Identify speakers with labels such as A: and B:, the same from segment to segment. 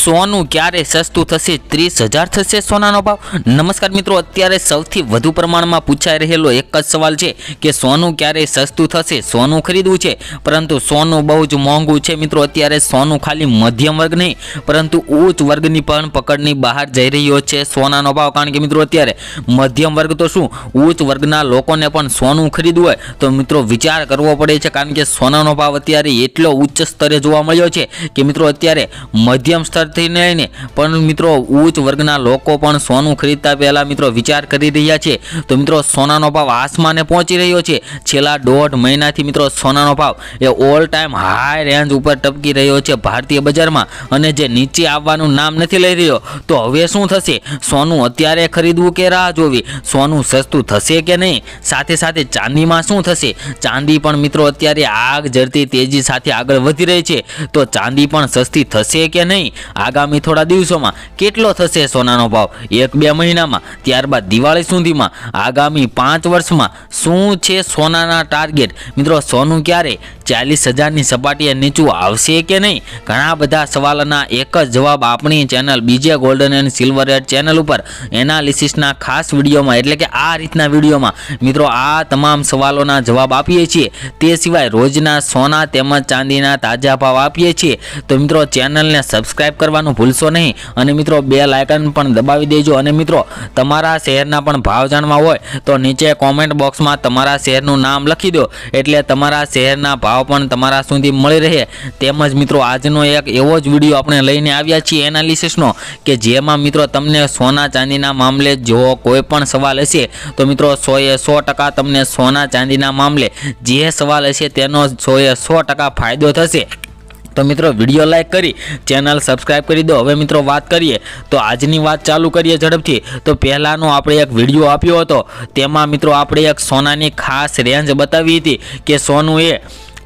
A: સોનું ક્યારે સસ્તું થશે? ત્રીસ હજાર થશે સોનાનો ભાવ. નમસ્કાર મિત્રો, અત્યારે સૌથી વધુ પ્રમાણમાં પૂછાઈ રહેલો એક જ સવાલ છે કે સોનું ક્યારે સસ્તું થશે? સોનું ખરીદવું છે, પરંતુ સોનું બહુ જ મોંઘું છે મિત્રો. અત્યારે સોનું ખાલી મધ્યમ વર્ગ નહીં, પરંતુ ઉચ્ચ વર્ગની પણ પકડની બહાર જઈ રહ્યો છે સોનાનો ભાવ. કારણ કે મિત્રો, અત્યારે મધ્યમ વર્ગ તો શું? ઉચ્ચ વર્ગના લોકોને પણ સોનું ખરીદવું હોય તો મિત્રો વિચાર કરવો પડે છે. કારણ કે સોનાનો ભાવ અત્યારે એટલો ઉચ્ચ સ્તરે જોવા મળ્યો છે કે મિત્રો, અત્યારે મધ્યમ સ્તરથી લઈને પણ મિત્રો, ઉચ્ચ વર્ગના લોકો પણ સોનું ખરીદતા પહેલાં મિત્રો વિચાર કરી રહ્યા છે. તો મિત્રો, સોનાનો ભાવ આસમાને પહોંચી રહ્યો છે. છેલ્લા દોઢ મહિનાથી મિત્રો, સોનાનો ભાવ એ ઓલ ટાઈમ હાઈ રેન્જ ઉપર ટપકી રહ્યો છે ભારતીય બજારમાં. અને જે નીચે આવવાનું નામ નથી લઈ રહ્યો, તો હવે શું થશે? સોનું અત્યારે ખરીદવું કે રાહ જોવી? સોનું સસ્તું થશે કે નહીં? સાથે સાથે ચાંદીમાં શું થશે? ચાંદી પણ મિત્રો અત્યારે આગ જરતી તેજી સાથે આગળ વધી રહી છે. તો ચાંદી પણ સસ્તી થશે કે નહીં? આગામી થોડા દિવસોમાં કેટલો થશે સોનાનો ભાવ? એક બે મહિનામાં, ત્યારબાદ દિવાળી સુધીમાં, આગામી પાંચ વર્ષમાં શું છે સોનાના ટાર્ગેટ? મિત્રો, સોનું ક્યારે ચાલીસ હજારની સપાટીએ નીચું આવશે કે નહીં? ઘણા બધા સવાલોના એક જ જવાબ આપણી channel B J golden and silver red channel ઉપર એનાલિસિસના ખાસ વિડીયોમાં, એટલે કે આ રીતના વિડીયોમાં, મિત્રો, આ તમામ સવાલોના જવાબ આપીએ છીએ. તે સિવાય રોજના સોના તેમજ ચાંદીના તાજા ભાવ આપીએ છીએ. તો મિત્રો, ચેનલને સબસ્ક્રાઇબ કરવાનું ભૂલશો નહીં અને મિત્રો, બે લાયકન પણ દબાવી દેજો. અને મિત્રો, તમારા શહેરના પણ ભાવ જાણવા હોય તો નીચે કોમેન્ટ બોક્સમાં તમારા શહેરનું નામ લખી દો. એટલે તમારા શહેરના ભાવ પણ તમારા સુધી મળી રહે. તેમજ મિત્રો, આજનો એક એવો જ વીડિયો આપણે લઈને આવ્યા છીએ એનાલિસિસનો કે જેમાં મિત્રો તમને સોના ચાંદીના મામલે જો કોઈ પણ સવાલ હશે, તો મિત્રો સોએ સો ટકા તમને સોના ચાંદીના મામલે જે સવાલ હશે તેનો સોએ સો ટકા ફાયદો થશે. તો મિત્રો, વીડિયો લાઈક કરી, ચેનલ સબસ્ક્રાઇબ કરી દો. હવે મિત્રો, વાત કરીએ, તો આજની વાત ચાલુ કરીએ ઝડપથી. તો પહેલાંનો આપણે એક વીડિયો આપ્યો હતો, તેમાં મિત્રો આપણે એક સોનાની ખાસ રેન્જ બતાવી હતી કે સોનું એ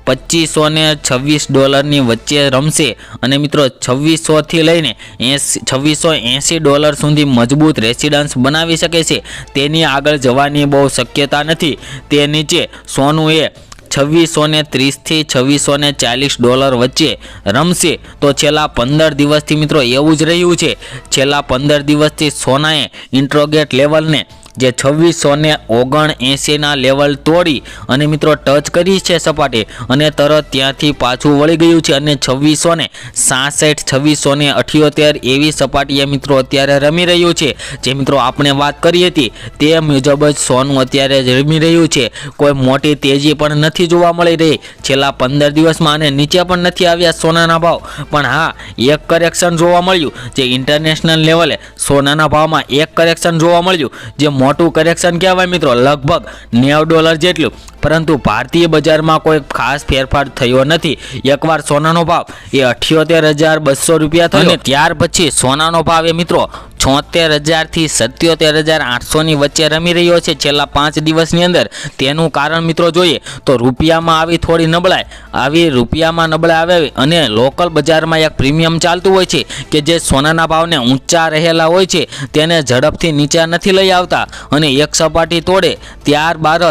A: પચીસો ને છવ્વીસ ડોલરની વચ્ચે રમશે. અને મિત્રો, છવ્વીસોથી લઈને એસી, છવ્વીસો એંસી ડોલર સુધી મજબૂત રેસિડન્સ બનાવી શકે છે. તેની આગળ જવાની બહુ શક્યતા નથી. તે નીચે સોનું એ છવ્વીસો ને ત્રીસથી છવ્વીસો ને ચાલીસ ડોલર વચ્ચે રમશે. તો છેલ્લા પંદર દિવસથી મિત્રો, એવું જ રહ્યું છે. છેલ્લા પંદર દિવસથી સોનાએ ઇન્ટ્રોગેટ લેવલને જે છવ્વીસો ને ઓગણ એંસીના લેવલ તોડી અને મિત્રો ટચ કરી છે સપાટી અને તરત ત્યાંથી પાછું વળી ગયું છે અને છવ્વીસો ને સાસઠ છવ્વીસો ને અઠ્યોતેર એવી સપાટીએ મિત્રો અત્યારે રમી રહ્યું છે. જે મિત્રો આપણે વાત કરી હતી તે મુજબ જ સોનું અત્યારે રમી રહ્યું છે. કોઈ મોટી તેજી પણ નથી જોવા મળી રહી. છેલ્લા પંદર દિવસમાં અને નીચે પણ નથી આવ્યા સોનાના ભાવ. પણ હા, એક કરેક્શન જોવા મળ્યું. જે ઇન્ટરનેશનલ લેવલે સોનાના ભાવમાં એક કરેક્શન જોવા મળ્યું. જે મોટું કરેક્શન કહેવાય મિત્રો. લગભગ નેવ ડોલર જેટલું. પરંતુ ભારતીય બજારમાં કોઈ ખાસ ફેરફાર થયો નથી. એકવાર સોનાનો ભાવ એ અઠ્યોતેર હજાર બસો રૂપિયા થયો. ત્યાર પછી સોનાનો ભાવ એ મિત્રો છોતેર હજારથી સત્યોતેર હજાર આઠસોની વચ્ચે રમી રહ્યો છે છેલ્લા પાંચ દિવસની અંદર. તેનું કારણ મિત્રો જોઈએ તો રૂપિયામાં આવી થોડી નબળાઈ. આવી રૂપિયામાં નબળાઈ આવે અને લોકલ બજારમાં એક પ્રીમિયમ ચાલતું હોય છે કે જે સોનાના ભાવને ઊંચા રહેલા હોય છે તેને ઝડપથી નીચા નથી લઈ આવતા. અને એક સપાટી તોડે, ત્યારબાદ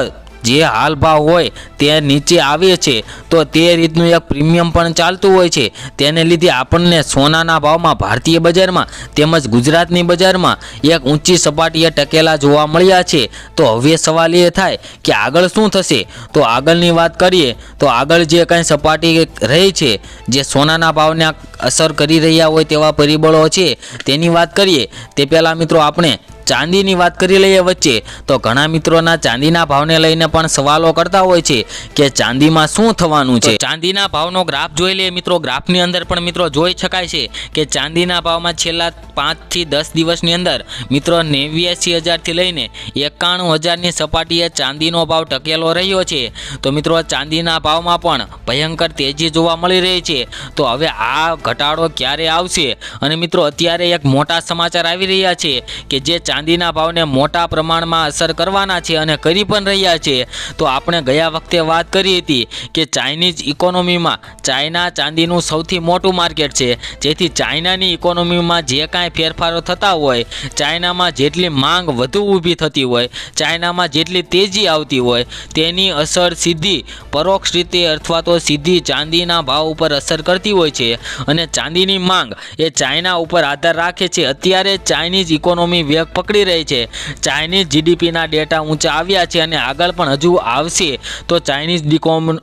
A: જે હાલ ભાવ હોય તે નીચે આવે છે તો તે રીતનું એક પ્રીમિયમ પણ ચાલતું હોય છે. તેને લીધે આપણને સોનાના ભાવમાં ભારતીય બજારમાં તેમજ ગુજરાતની બજારમાં એક ઊંચી સપાટીએ ટકેલા જોવા મળ્યા છે. તો હવે સવાલ એ થાય કે આગળ શું થશે? તો આગળની વાત કરીએ, તો આગળ જે કાંઈ સપાટી રહી છે, જે સોનાના ભાવને અસર કરી રહ્યા હોય તેવા પરિબળો છે, તેની વાત કરીએ. તે પહેલાં મિત્રો આપણે ચાંદીની વાત કરી લઈએ વચ્ચે, તો ઘણા મિત્રોના ચાંદીના ભાવને લઈને પણ સવાલો કરતા હોય છે કે ચાંદીમાં શું થવાનું છે? ચાંદીના ભાવનો ગ્રાફ જોઈ લઈએ મિત્રો. ગ્રાફની અંદર પણ મિત્રો જોઈ શકાય છે કે ચાંદીના ભાવમાં છેલ્લા પાંચથી દસ દિવસની અંદર મિત્રો નેવ્યાસી હજારથી લઈને એકાણું હજારની સપાટીએ ચાંદીનો ભાવ ટકેલો રહ્યો છે. તો મિત્રો ચાંદીના ભાવમાં પણ ભયંકર તેજી જોવા મળી રહી છે. તો હવે આ ઘટાડો ક્યારે આવશે? અને મિત્રો અત્યારે એક મોટા સમાચાર આવી રહ્યા છે કે જે ચાંદીના ભાવને મોટા પ્રમાણમાં અસર કરવાના છે અને કરી પણ રહ્યા છે. તો આપણે ગયા વખતે વાત કરી હતી કે ચાઇનીઝ ઇકોનોમીમાં ચાઇના ચાંદીનું સૌથી મોટું માર્કેટ છે. જેથી ચાઇનાની ઇકોનોમીમાં જે કાંઈ ફેરફારો થતા હોય, ચાઇનામાં જેટલી માંગ વધુ ઊભી થતી હોય, ચાઇનામાં જેટલી તેજી આવતી હોય, તેની અસર સીધી પરોક્ષ રીતે અથવા તો સીધી ચાંદીના ભાવ ઉપર અસર કરતી હોય છે. અને ચાંદીની માંગ એ ચાઇના ઉપર આધાર રાખે છે. અત્યારે ચાઇનીઝ ઇકોનોમી વેગ પકડી રહી છે. ચાઇનીઝ જીડીપીના ડેટા ઊંચા આવ્યા છે અને આગળ પણ હજુ આવશે. તો ચાઇનીઝ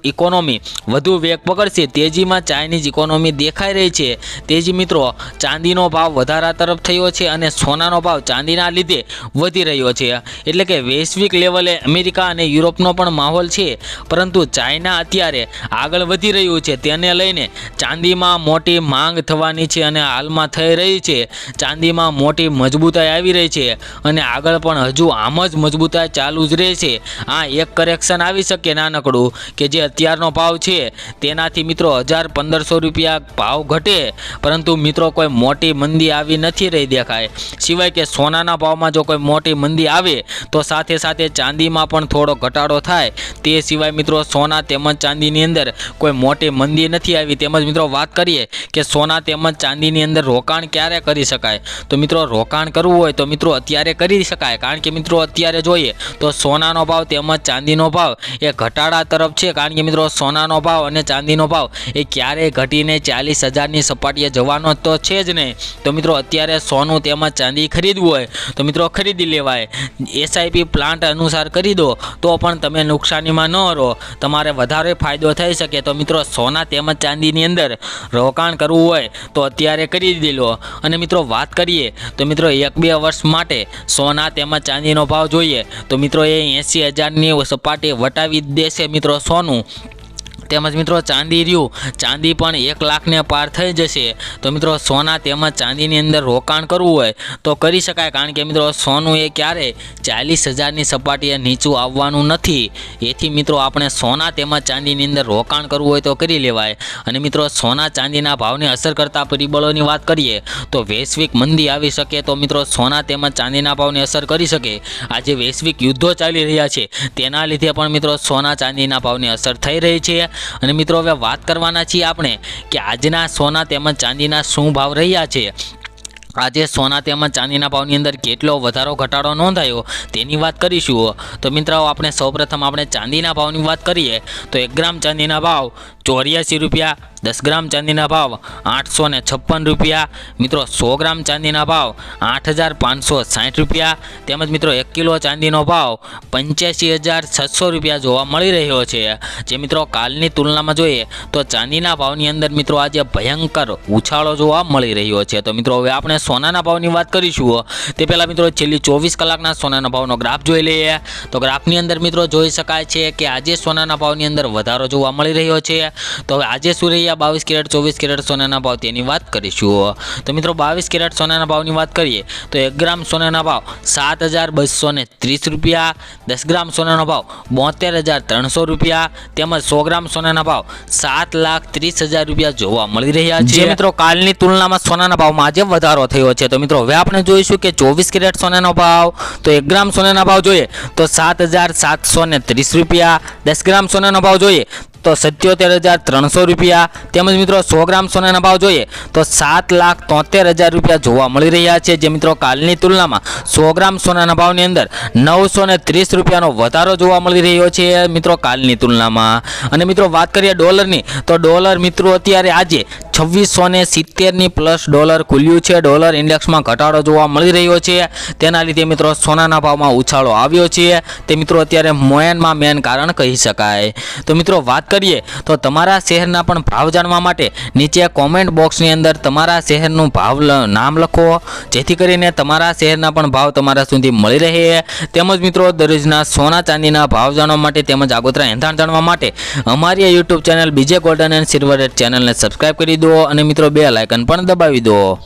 A: ઇકોનોમી વધુ વેગ પકડશે. તેજીમાં ચાઇનીઝ ઇકોનોમી દેખાઈ રહી છે. તેજી મિત્રો, ચાંદીનો ભાવ વધારા તરફ થયો છે અને સોનાનો ભાવ ચાંદીના લીધે વધી રહ્યો છે. એટલે કે વૈશ્વિક લેવલે અમેરિકા અને યુરોપનો પણ માહોલ છે. પરંતુ ચાઇના અત્યારે આગળ વધી રહ્યું છે. તેને લઈને ચાંદીમાં મોટી માંગ થવાની છે અને હાલમાં થઈ રહી છે. ચાંદીમાં મોટી મજબૂતાઈ આવી રહી છે. અને આગળ પણ હજુ આમ જ મજબૂતાઈ ચાલુ જ રહેશે. આ એક કરેક્શન આવી શકે નાનકડું, કે જે અત્યારનો ભાવ છે, તેનાથી મિત્રો હજાર પંદરસો રૂપિયા ભાવ ઘટે. પરંતુ મિત્રો કોઈ મોટી મંદી આવી નથી રહી દેખાય. સિવાય કે સોનાના ભાવમાં જો કોઈ મોટી મંદી આવે, તો સાથે સાથે ચાંદીમાં પણ થોડો ઘટાડો થાય. તે સિવાય મિત્રો સોના તેમજ ચાંદીની અંદર કોઈ મોટી મંદી નથી આવી. તેમજ મિત્રો વાત કરીએ કે સોના તેમજ ચાંદીની અંદર રોકાણ ક્યારે કરી શકાય? તો મિત્રો રોકાણ કરવું હોય તો મિત્રો અત્યારે કરી શકાય. કારણ કે મિત્રો અત્યારે જોઈએ તો સોનાનો ભાવ તેમજ ચાંદીનો ભાવ એ ઘટાડા તરફ છે. કારણ કે મિત્રો સોનાનો ભાવ અને ચાંદીનો ભાવ એ ક્યારેય ઘટીને ચાલીસ હજારની સપાટીએ જવાનો તો છે જ નહીં. તો મિત્રો અત્યારે સોનું તેમજ ચાંદી ખરીદવું હોય તો મિત્રો ખરીદી લેવાય. એસઆઈપી પ્લાન્ટ અનુસાર કરી દો તો પણ તમે નુકસાનીમાં ન રહો. તમારે વધારે ફાયદો થઈ શકે. તો મિત્રો સોના તેમજ ચાંદીની અંદર રોકાણ કરવું હોય તો અત્યારે કરી દેલો. અને મિત્રો વાત કરીએ તો મિત્રો એક બે વર્ષ માટે સોના તેમજ ચાંદીનો ભાવ જોઈએ. તો મિત્રો, એ એંસી હજારની સપાટી વટાવી દેશે મિત્રો સોનું. તેમજ મિત્રો ચાંદી રહ્યું. ચાંદી પણ એક લાખને પાર થઈ જશે. તો મિત્રો સોના તેમજ ચાંદીની અંદર રોકાણ કરવું હોય તો કરી શકાય. કારણ કે મિત્રો સોનું એ ક્યારે ચાલીસ હજારની સપાટીએ નીચું આવવાનું નથી. એથી મિત્રો આપણે સોના તેમજ ચાંદીની અંદર રોકાણ કરવું હોય તો કરી લેવાય. અને મિત્રો સોના ચાંદીના ભાવને અસર કરતા પરિબળોની વાત કરીએ તો વૈશ્વિક મંદી આવી શકે તો મિત્રો સોના તેમજ ચાંદીના ભાવને અસર કરી શકે. આજે વૈશ્વિક યુદ્ધો ચાલી રહ્યા છે. તેના લીધે પણ મિત્રો સોના ચાંદીના ભાવને અસર થઈ રહી છે. અને મિત્રો, હવે વાત કરવાના છીએ આપણે કે આજના સોના તેમજ ચાંદીના શું ભાવ રહ્યા છે? આજે સોના તેમજ ચાંદીના ભાવની અંદર કેટલો વધારો, ઘટાડો નોંધાયો તેની વાત કરીશું. તો મિત્રો, આપણે સૌપ્રથમ આપણે ચાંદીના ભાવની વાત કરીએ. તો એક ગ્રામ ચાંદીના ભાવ ચોર્યાસી રૂપિયા, દસ ગ્રામ ચાંદીના ભાવ આઠસો ને છપ્પન રૂપિયા. મિત્રો, સો ગ્રામ ચાંદીના ભાવ આઠ હજાર પાંચસો સાઠ રૂપિયા. તેમજ મિત્રો, એક કિલો ચાંદીનો ભાવ પંચ્યાસી હજાર છસો રૂપિયા જોવા મળી રહ્યો છે. જે મિત્રો, કાલની તુલનામાં જોઈએ તો ચાંદીના ભાવની અંદર મિત્રો, આજે ભયંકર ઉછાળો જોવા મળી રહ્યો છે. તો મિત્રો, હવે આપણે સોનાના ભાવની વાત કરીશું. તે પહેલાં મિત્રો, છેલ્લી ચોવીસ કલાકના સોનાના ભાવનો ગ્રાફ જોઈ લઈએ. તો ગ્રાફની અંદર મિત્રો, જોઈ શકાય છે કે આજે સોનાના ભાવની અંદર વધારો જોવા મળી રહ્યો છે. તો હવે આજે શું રહ્યા બાવીસ કેરેટ ચોવીસ કેરેટ સોનાના ભાવ તેની વાત કરીશું તો મિત્રો બાવીસ કેરેટ સોનાના ભાવની વાત કરીએ તો એક ગ્રામ સોનાના ભાવ સાત હજાર બસો ને ત્રીસ રૂપિયા દસ ગ્રામ સોનાનો ભાવ બોતેર હજાર ત્રણસો રૂપિયા તેમજ સો ગ્રામ સોનાના ભાવ સાત લાખ ત્રીસ હજાર રૂપિયા જોવા મળી રહ્યા છે. મિત્રો કાલની તુલનામાં સોનાના ભાવમાં આજે વધારો થયો છે. તો મિત્રો હવે આપણે જોઈશું કે ચોવીસ કેરેટ સોનાનો ભાવ તો એક ગ્રામ સોનાના ભાવ જોઈએ તો સાત હજાર સાતસો ને ત્રીસ રૂપિયા દસ ગ્રામ સોનાનો ભાવ જોઈએ તો સત્યોતેર હજાર ત્રણસો રૂપિયા. તેમજ મિત્રો સો ગ્રામ સોનાના ભાવ જોઈએ તો સાત લાખ તોતેર હજાર રૂપિયા જોવા મળી રહ્યા છે. જે મિત્રો કાલની તુલનામાં સો ગ્રામ સોનાના ભાવની અંદર નવસો ને ત્રીસ રૂપિયાનો વધારો જોવા મળી રહ્યો છે મિત્રો કાલની તુલનામાં. અને મિત્રો વાત કરીએ ડોલરની, તો ડોલર મિત્રો અત્યારે આજે છવ્વીસો ને સિત્તેરની પ્લસ ડોલર ખુલ્યું છે. ડોલર ઇન્ડેક્સમાં ઘટાડો જોવા મળી રહ્યો છે. તેના લીધે મિત્રો સોનાના ભાવમાં ઉછાળો આવ્યો છે. તે મિત્રો અત્યારે મોયનમાં મેન કારણ કહી શકાય. તો મિત્રો વાત કરીએ તો તમારા શહેરના પણ ભાવ જાણવા માટે નીચે કોમેન્ટ બોક્સની અંદર તમારા શહેરનું ભાવ નામ લખો. જેથી કરીને તમારા શહેરના પણ ભાવ તમારા સુધી મળી રહે. તેમજ મિત્રો દરરોજના સોના ચાંદીના ભાવ જાણવા માટે તેમજ આગોતરા એંધાણ જાણવા માટે અમારી YouTube channel B J golden and silver ચેનલને સબસ્ક્રાઈબ કરી દો. અને મિત્રો બે લાઇકન પણ દબાવી દો.